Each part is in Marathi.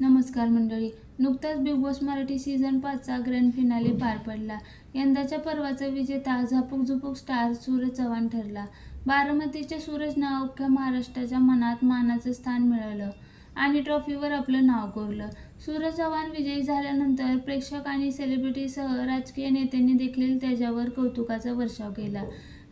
नमस्कार मंडळी. नुकताच बिग बॉस मराठी सीझन पाचचा ग्रँड फिनाले पार पडला. यंदाच्या पर्वाचा विजेता झापूक झुपूक स्टार सूरज चव्हाण ठरला. बारामतीच्या सूरजनं अख्ख्या महाराष्ट्राच्या मनात मानाचं स्थान मिळालं आणि ट्रॉफीवर आपलं नाव कोरलं. सूरज चव्हाण विजयी झाल्यानंतर प्रेक्षक आणि सेलिब्रिटीसह राजकीय नेत्यांनी देखील त्याच्यावर कौतुकाचा वर्षाव केला.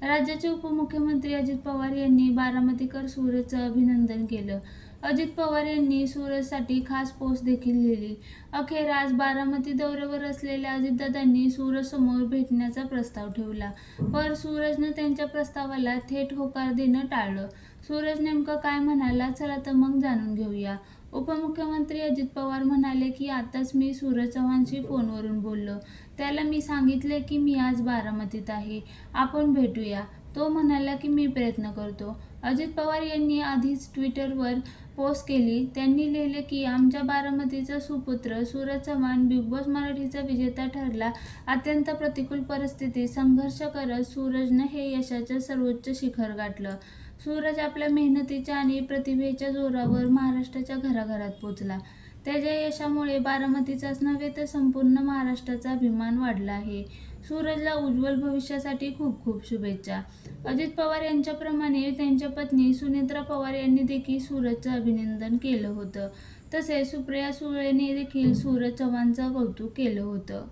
राज्याचे उपमुख्यमंत्री अजित पवार यांनी बारामतीकर सूरजचं अभिनंदन केलं. अजित पवार यांनी सूरजसाठी खास पोस्ट देखील लिहिली. अखेर आज बारामती दौऱ्यावर असलेल्या अजितदादांनी सूरजसमोर भेटण्याचा प्रस्ताव ठेवला. पर सूरजनं त्यांच्या प्रस्तावाला थेट होकार देणं टाळलं. सूरज नेमकं काय म्हणाला चला तर मग जाणून घेऊया. उपमुख्यमंत्री अजित पवार म्हणाले की आताच मी सूरज चव्हाणशी फोनवरून बोललो. त्याला मी सांगितले की मी आज बारामतीत आहे. आपण भेटूया. तो म्हणाला की मी प्रयत्न करतो. अजित पवार यांनी आधीच ट्विटरवर पोस्ट केली. त्यांनी लिहिले की आमच्या बारामतीचा सुपुत्र सूरज चव्हाण बिग बॉस मराठीचा विजेता ठरला. अत्यंत प्रतिकूल परिस्थितीत संघर्ष करत सूरजनं हे यशाचं सर्वोच्च शिखर गाठलं. सूरज आपल्या मेहनतीच्या आणि प्रतिभेच्या जोरावर महाराष्ट्राच्या घराघरात पोचला. त्याच्या यशामुळे बारामतीचाच नव्हे तर संपूर्ण महाराष्ट्राचा अभिमान वाढला आहे. सूरजला उज्ज्वल भविष्यासाठी खूप खूप शुभेच्छा. अजित पवार यांच्याप्रमाणे त्यांच्या पत्नी सुनेत्रा पवार यांनी देखील सूरजचं अभिनंदन केलं होतं. तसेच सुप्रिया सुळेने देखील सूरज चव्हाणचं कौतुक केलं होतं.